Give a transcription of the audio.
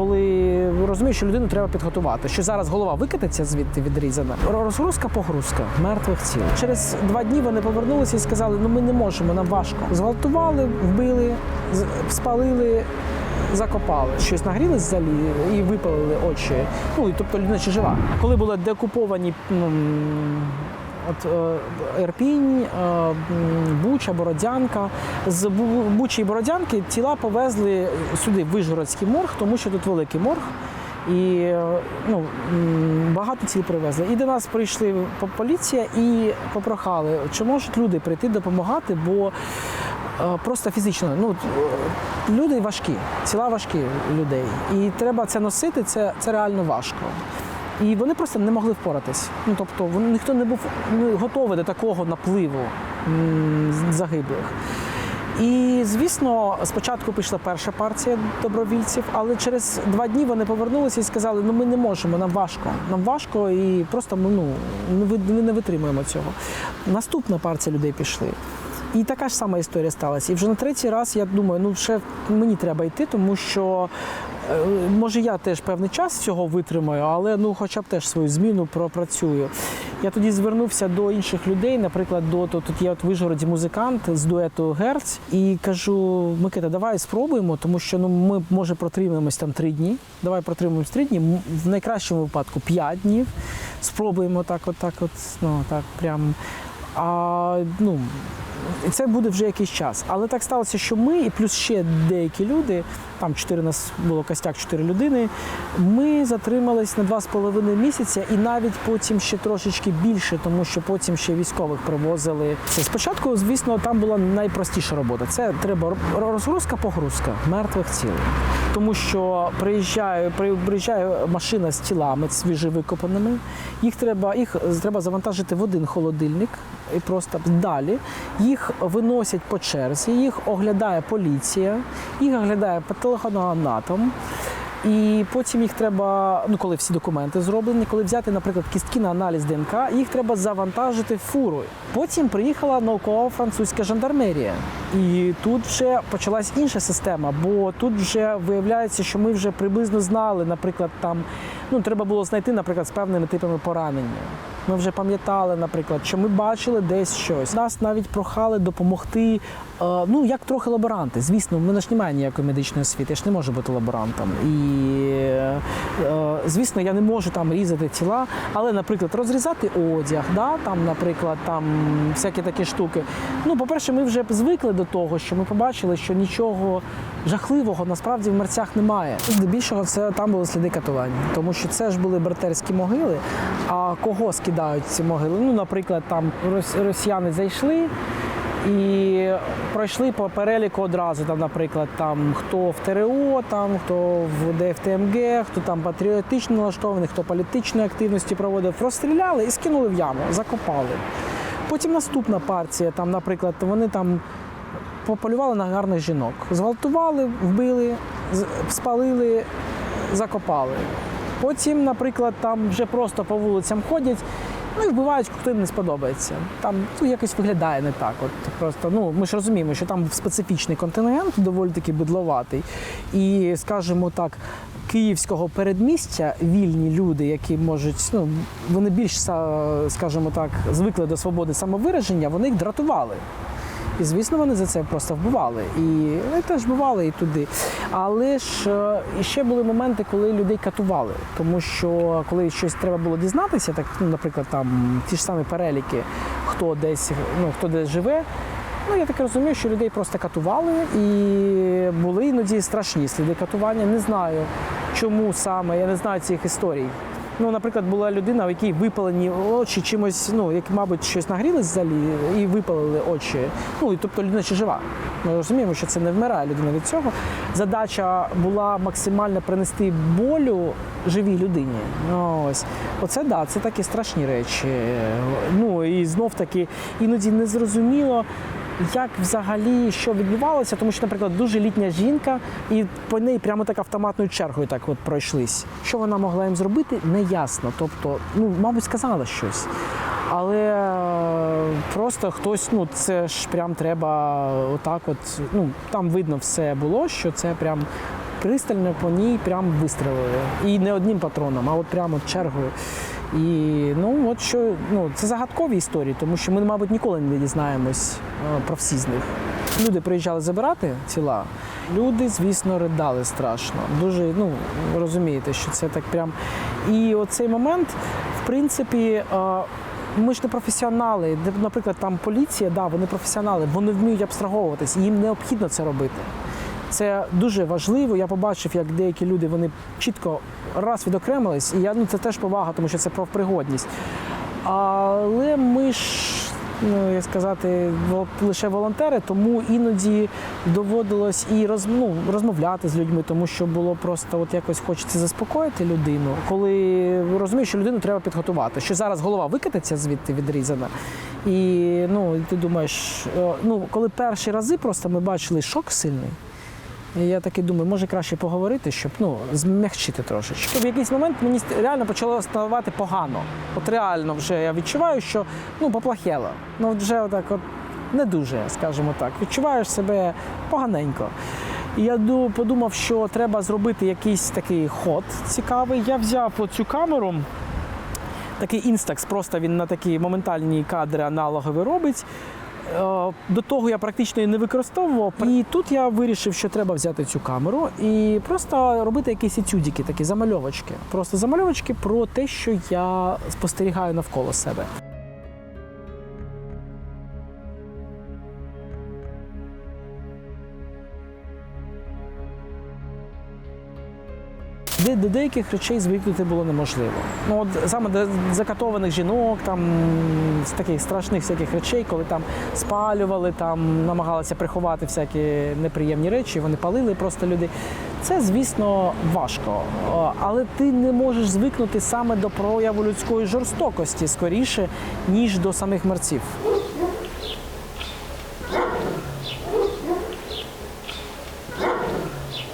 коли розумієш, що людину треба підготувати, що зараз голова викатиться звідти відрізана. Розгрузка погрузка мертвих тіл. Через два дні вони повернулися і сказали: ну ми не можемо, нам важко. Зґвалтували, вбили, спалили. Закопали щось нагрілись залі і випалили очі. Ну і тобто людина ще жива. Коли були декуповані ну, от е, Ірпінь, е, Буча, Бородянка. З Бучі і Бородянки тіла повезли сюди, в Вишгородський морг, тому що тут великий морг. І е, ну, багато тіл привезли. І до нас прийшли поліція і попрохали, чи можуть люди прийти допомагати, бо е, просто фізично. Ну, люди важкі, тіла важкі людей. І треба це носити, це, це реально важко. І вони просто не могли впоратись. Ну тобто, вони ніхто не був ну, готовий до такого напливу загиблих. І звісно, спочатку пішла перша партія добровільців, але через два дні вони повернулися і сказали: ну ми не можемо, нам важко. Нам важко і просто ми, ну, ми не витримуємо цього. Наступна партія людей пішли. І така ж сама історія сталася. І вже на третій раз я думаю, ну ще мені треба йти, тому що може я теж певний час цього витримаю, але ну хоча б теж свою зміну пропрацюю. Я тоді звернувся до інших людей, наприклад, до тут є от Вижгороді музикант з дуету Герц, і кажу: Микита, давай спробуємо, тому що ну ми може протримаємось там три дні. Давай протримаємось три дні. В найкращому випадку п'ять днів. Спробуємо так, от так, от ну так прям. А ну і це буде вже якийсь час. Але так сталося, що ми, і плюс ще деякі люди, там чотири нас було костяк, чотири людини. Ми затримались на два з половиною місяця, і навіть потім ще трошечки більше, тому що потім ще військових привозили. Спочатку, звісно, там була найпростіша робота. Це треба розгрузка, погрузка мертвих тіл. Тому що приїжджає, приїжджає машина з тілами свіжевикопаними. Їх треба, їх треба завантажити в один холодильник і просто далі. Їх виносять по черзі, їх оглядає поліція, їх оглядає патологоанатом. І потім їх треба, ну коли всі документи зроблені, коли взяти, наприклад, кістки на аналіз ДНК, їх треба завантажити фурою. Потім приїхала наукова французька жандармерія. І тут вже почалась інша система, бо тут вже виявляється, що ми вже приблизно знали, наприклад, там ну треба було знайти, наприклад, з певними типами поранення. Ми вже пам'ятали, наприклад, що ми бачили десь щось. Нас навіть прохали допомогти. Е, ну як трохи лаборанти. Звісно, в мене ж немає ніякої медичної освіти, я ж не можу бути лаборантом. І е, е, звісно, я не можу там різати тіла, але, наприклад, розрізати одяг, да, там, наприклад, там всякі такі штуки. Ну, по-перше, ми вже звикли до того, що ми побачили, що нічого жахливого насправді в мерцях немає. Здебільшого це там були сліди катування, тому що це ж були братерські могили. А кого скидають ці могили? Ну, наприклад, там рос- росіяни зайшли. І пройшли по переліку одразу, там, наприклад, там хто в ТРО, там хто в ДФТМГ, хто там патріотично налаштований, хто політичної активності проводив, розстріляли і скинули в яму, закопали. Потім наступна партія, там, наприклад, вони там пополювали на гарних жінок, зґвалтували, вбили, спалили, закопали. Потім, наприклад, там вже просто по вулицям ходять, ну і вбивають, їм не сподобається. Там ну, якось виглядає не так. От просто ну ми ж розуміємо, що там специфічний контингент, доволі таки бедловатий. І, скажімо так, київського передмістя вільні люди, які можуть, ну вони більш скажімо так, звикли до свободи самовираження, вони їх дратували. І звісно, вони за це просто вбивали. І теж вбивали і туди. Але ж е, ще були моменти, коли людей катували. Тому що коли щось треба було дізнатися, так, ну, наприклад, там ті ж самі переліки, хто десь, ну, хто десь живе. Ну, я так розумію, що людей просто катували і були іноді страшні сліди катування. Не знаю, чому саме, я не знаю цих історій. Ну, наприклад, була людина, в якій випалені очі чимось, ну, як, мабуть, щось нагрілись залі і випалили очі. Ну, і тобто людина ще жива. Ми розуміємо, що це не вмирає людина від цього. Задача була максимально принести болю живій людині. Ну, ось. Оце да, це такі страшні речі. Ну і знов таки іноді незрозуміло. Як взагалі що відбувалося, тому що, наприклад, дуже літня жінка, і по неї прямо так автоматною чергою так от пройшлись. Що вона могла їм зробити, не ясно. Тобто, ну, мабуть, сказала щось. Але е, просто хтось, ну це ж прям треба отак, от ну там видно все було, що це прям пристально по ній прям вистрелили. І не одним патроном, а от прямо чергою. І ну от що ну це загадкові історії, тому що ми, мабуть, ніколи не дізнаємось е, про всі з них. Люди приїжджали забирати тіла. Люди, звісно, ридали страшно. Дуже, ну розумієте, що це так прям. І оцей момент, в принципі, е, ми ж не професіонали. Наприклад, там поліція, да, вони професіонали, вони вміють абстраговуватись, їм необхідно це робити. Це дуже важливо. Я побачив, як деякі люди вони чітко раз відокремились, і я ну це теж повага, тому що це про пригодність. Але ми ж, ну як сказати, лише волонтери, тому іноді доводилось і роз, ну, розмовляти з людьми, тому що було просто от якось хочеться заспокоїти людину. Коли розумієш, що людину треба підготувати, що зараз голова викатиться звідти відрізана. І ну ти думаєш, е, ну коли перші рази просто ми бачили шок сильний. І я таки думаю, може краще поговорити, щоб ну, змягчити трошечки. В якийсь момент мені реально почало ставати погано. От реально вже я відчуваю, що ну, поплахело. Ну, вже отак от не дуже, скажімо так. Відчуваєш себе поганенько. І я подумав, що треба зробити якийсь такий ход цікавий. Я взяв оцю камеру, такий Instax, просто він на такі моментальні кадри аналогові робить. Е, До того я практично її не використовував. І тут я вирішив, що треба взяти цю камеру і просто робити якісь етюдики, такі замальовочки. Просто замальовочки про те, що я спостерігаю навколо себе. До деяких речей звикнути було неможливо. Ну от саме до закатованих жінок, там з таких страшних всяких речей, коли там спалювали, там намагалися приховати всякі неприємні речі, вони палили просто людей. Це, звісно, важко. Але ти не можеш звикнути саме до прояву людської жорстокості скоріше, ніж до самих мерців.